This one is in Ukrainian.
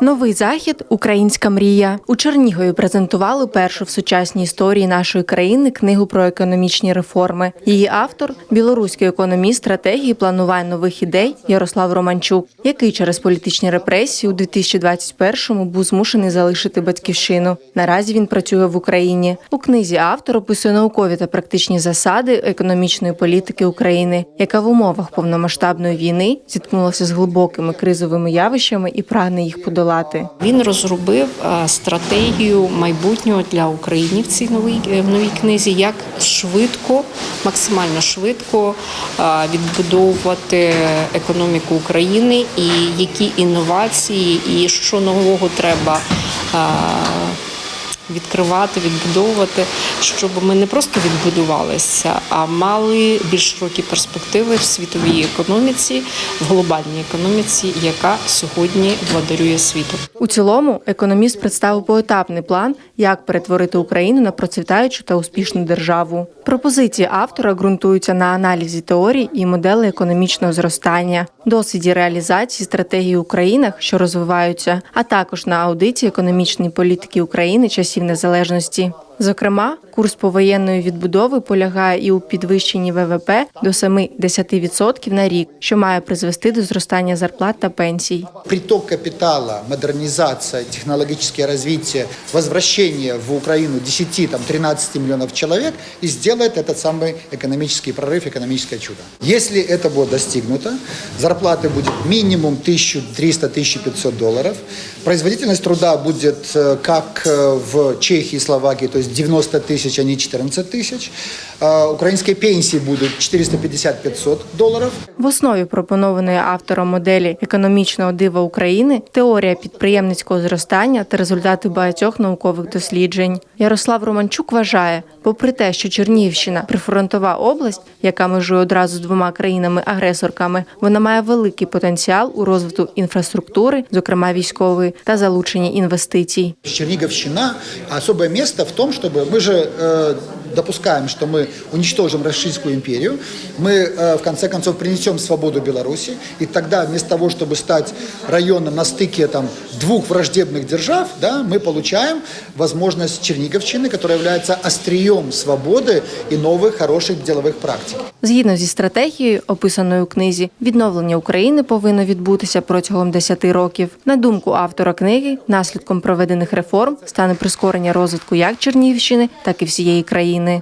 Новий захід Українська мрія у Чернігові презентували першу в сучасній історії нашої країни книгу про економічні реформи. Її автор білоруський економіст стратегії планувань нових ідей Ярослав Романчук, який через політичні репресії у 2021-му був змушений залишити батьківщину. Наразі він працює в Україні. У книзі автор описує наукові та практичні засади економічної політики України, яка в умовах повномасштабної війни зіткнулася з глибокими кризовими явищами і прагне їх подолати. Він розробив е, стратегію майбутнього для України в цій новій е, в новій книзі, як швидко, максимально швидко е, відбудовувати економіку України, і які інновації, і що нового треба. Відкривати, відбудовувати, щоб ми не просто відбудувалися, а мали більш широкі перспективи в світовій економіці, в глобальній економіці, яка сьогодні владарює світом. У цілому економіст представив поетапний план, як перетворити Україну на процвітаючу та успішну державу. Пропозиції автора ґрунтуються на аналізі теорій і моделей економічного зростання, досвіді реалізації стратегії у країнах, що розвиваються, а також на аудиті економічної політики України часів незалежності. Зокрема, курс повоєнної відбудови полягає і у підвищенні ВВП до 7-10% на рік, що має призвести до зростання зарплат та пенсій. приток капитала, модернизация, технологическое развитие, возвращение в Украину 10-13 миллионов человек и сделает этот самый экономический прорыв, экономическое чудо. Если это будет достигнуто, зарплаты будет минимум 1300-1500 долларов, производительность труда будет э, как э, в Чехии и Словакии, то есть 90 тысяч, а не 14 тысяч. Э, Украинские пенсии будут 450-500 долларов. В основі пропонованої автором моделі економічного дива України теорія підприємницького зростання та результати багатьох наукових досліджень. Ярослав Романчук вважає, попри те, що Чернігівщина прифронтова область, яка межує одразу з двома країнами-агресорками, вона має великий потенціал у розвитку інфраструктури, зокрема військової, та залучення інвестицій. Черниговщина, особое место в том, чтобы мы же э, допускаем, что мы уничтожим Российскую империю, мы э, в конце концов принесем свободу Беларуси, и тогда вместо того, чтобы стать районом на стыке там, двух враждебных держав, да, мы получаем возможность Черниговщины, которая является острием свободы и новых хороших деловых практик. Згідно зі стратегією, описаною у книзі, відновлення України повинно відбутися протягом 10 років. На думку автора книги, наслідком проведених реформ стане прискорення розвитку як Чернігівщини, так і всієї країни.